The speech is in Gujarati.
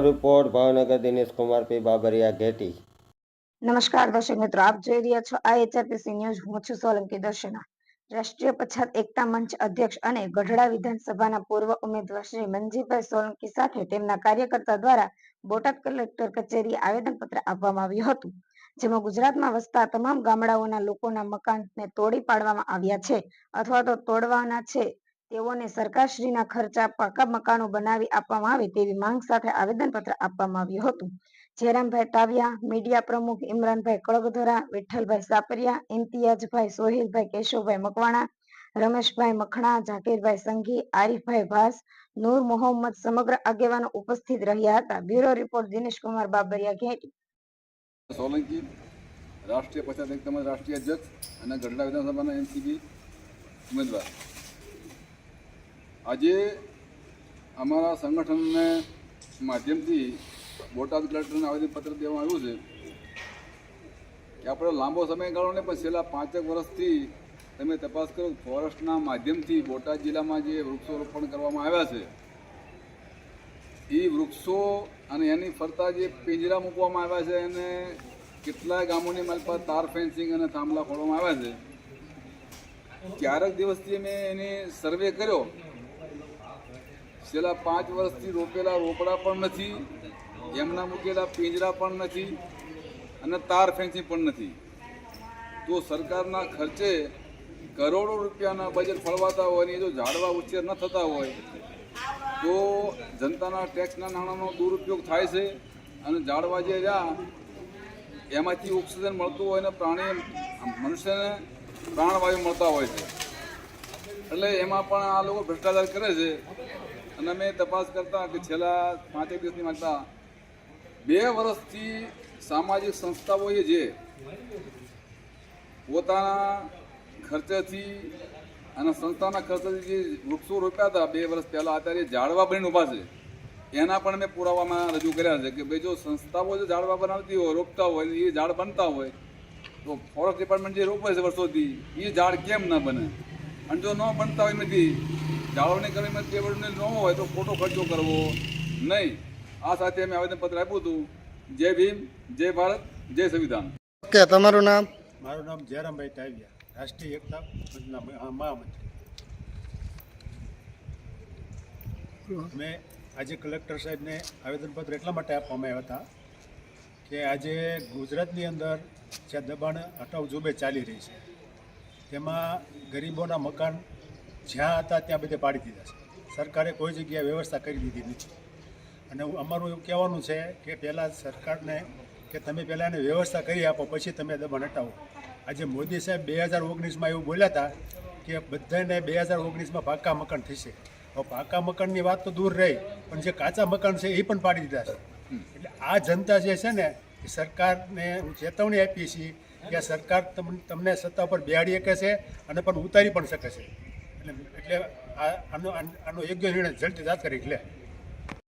Report, Bhavnagar Dinesh Kumar P Babariya Gheti. નમસ્કાર દર્શક મિત્રો, આપ જોઈ રહ્યા છો આ એચઆરપીસી ન્યૂઝ. હું છું સોલંકી દર્શના. રાષ્ટ્રીય પછાત એકતા મંચ અધ્યક્ષ અને ગઢડા વિધાનસભાના પૂર્વ ઉમેદવાર શ્રી મનજીભાઈ સોલંકી સાથે તેમના કાર્યકર્તા દ્વારા બોટાદ કલેક્ટર કચેરીએ આવેદનપત્ર આપવામાં આવ્યું હતું, જેમાં ગુજરાતમાં વસતા તમામ ગામડાઓના લોકોના મકાનને તોડી પાડવામાં આવ્યા છે, અથવા તો તોડવાના છે તેઓને સરકારશ્રીના ખર્ચા પાકા મકાનો બનાવી આપવામાં આવે તેવી માંગ સાથે આવેદનપત્ર આપવામાં આવ્યું હતું. જયરામભાઈ ટાવિયા, મીડિયા પ્રમુખ ઇમરાનભાઈ કળગધરા, વિઠ્ઠલભાઈ સાપરિયા ઇમ્તિયાજભાઈ સોહિલભાઈ, કેશવભાઈ મકવાણા, રમેશભાઈ મખણા, ઝાકીરભાઈ સંઘી, આરીફભાઈ ભાસ, નૂર મોહમ્મદ સમગ્ર આગેવાનો ઉપસ્થિત રહ્યા હતા. Bureau report Dinesh Kumar Babariya Gheti. Solanki રાષ્ટ્રીય પંચાયત તેમજ રાષ્ટ્રીય અધ્યક્ષ અને ગઢડા વિધાનસભાના એનસીબી ઉમેદવાર. આજે અમારા સંગઠનને માધ્યમથી બોટાદ કલેક્ટરને આવેદનપત્ર દેવામાં આવ્યું છે કે આપણે લાંબો સમયગાળો ને પણ છેલ્લા પાંચેક વર્ષથી તમે તપાસ કરો ફોરેસ્ટના માધ્યમથી બોટાદ જિલ્લામાં જે વૃક્ષોરોપણ કરવામાં આવ્યા છે, એ વૃક્ષો અને એની ફરતા જે પિંજરા મૂકવામાં આવ્યા છે અને કેટલાય ગામોની માલ પર તાર ફેન્સિંગ અને થાંભલા ખોલવામાં આવ્યા છે. ક્યારેક દિવસથી મેં એની સર્વે કર્યો છેલ્લા પાંચ વર્ષથી રોપેલા રોપડા પણ નથી, એમના મૂકેલા પિંજરા પણ નથી અને તાર ફેન્સિંગ પણ નથી. તો સરકારના ખર્ચે કરોડો રૂપિયાના બજેટ ફળવાતા હોય અને જો ઝાડવા ઉછેર ન થતા હોય, તો જનતાના ટેક્સના નાણાંનો દુરુપયોગ થાય છે અને ઝાડવા જે રહ્યા, એમાંથી ઓક્સિજન મળતું હોય ને પ્રાણી, મનુષ્યને પ્રાણવાયુ મળતા હોય છે. એટલે એમાં પણ આ લોકો ભ્રષ્ટાચાર કરે છે. અને અમે તપાસ કરતા કે છેલ્લા પાંચેક દિવસની માનતા બે વર્ષથી સામાજિક સંસ્થાઓએ જે પોતાના ખર્ચેથી અને સંસ્થાના ખર્ચેથી જે વૃક્ષો રોપ્યા હતા બે વર્ષ પહેલાં, અત્યારે ઝાડવા બનીને ઊભા છે. એના પણ મેં પુરાવામાં રજૂ કર્યા છે કે ભાઈ જો સંસ્થાઓ જો ઝાડવા બનાવતી હોય, રોપતા હોય, એ ઝાડ બનતા હોય, તો ફોરેસ્ટ ડિપાર્ટમેન્ટ જે રોપે છે વર્ષોથી, એ ઝાડ કેમ ન બને? અને જો ન બનતા હોય એમાંથી જાળવણી કરવી તે વર્ષને ન હોય તો ખોટો ખર્ચો કરવો. નહીં. આ સાથે અમે આવેદનપત્ર આપ્યું હતું. જય ભીમ જય ભારત જય સંવિધાન. ઓકે તમારું નામ? મારું નામ જયરામભાઈ ટાવિયા રાષ્ટ્રીય એકતા મહામંત્રી. અમે આજે કલેક્ટર સાહેબને આવેદનપત્ર એટલા માટે આપવામાં આવ્યા હતા કે આજે ગુજરાતની અંદર જે દબાણ હટાવ ઝુંબે ચાલી રહી છે તેમાં ગરીબોના મકાન જ્યાં હતા ત્યાં બધે પાડી દીધા છે. સરકારે કોઈ જગ્યાએ વ્યવસ્થા કરી દીધી નથી. અને અમારું એવું કહેવાનું છે કે પહેલાં સરકારને કે તમે પહેલાં એને વ્યવસ્થા કરી આપો, પછી તમે દબાણ હટાવો. આજે મોદી સાહેબ બે હજાર ઓગણીસમાં એવું બોલ્યા હતા કે બધાને બે હજાર ઓગણીસમાં પાકા મકાન થશે. હવે પાકા મકાનની વાત તો દૂર રહી, પણ જે કાચા મકાન છે એ પણ પાડી દીધા છે. એટલે આ જનતા જે છે ને, એ સરકારને હું ચેતવણી આપી છીએ કે સરકાર તમ- તમને સત્તા પર બેહાડી શકે છે અને પણ ઉતારી પણ શકે છે. એટલે આ આનો આનો યોગ્ય નિર્ણય જલ્દી તાત્કાલિક લે.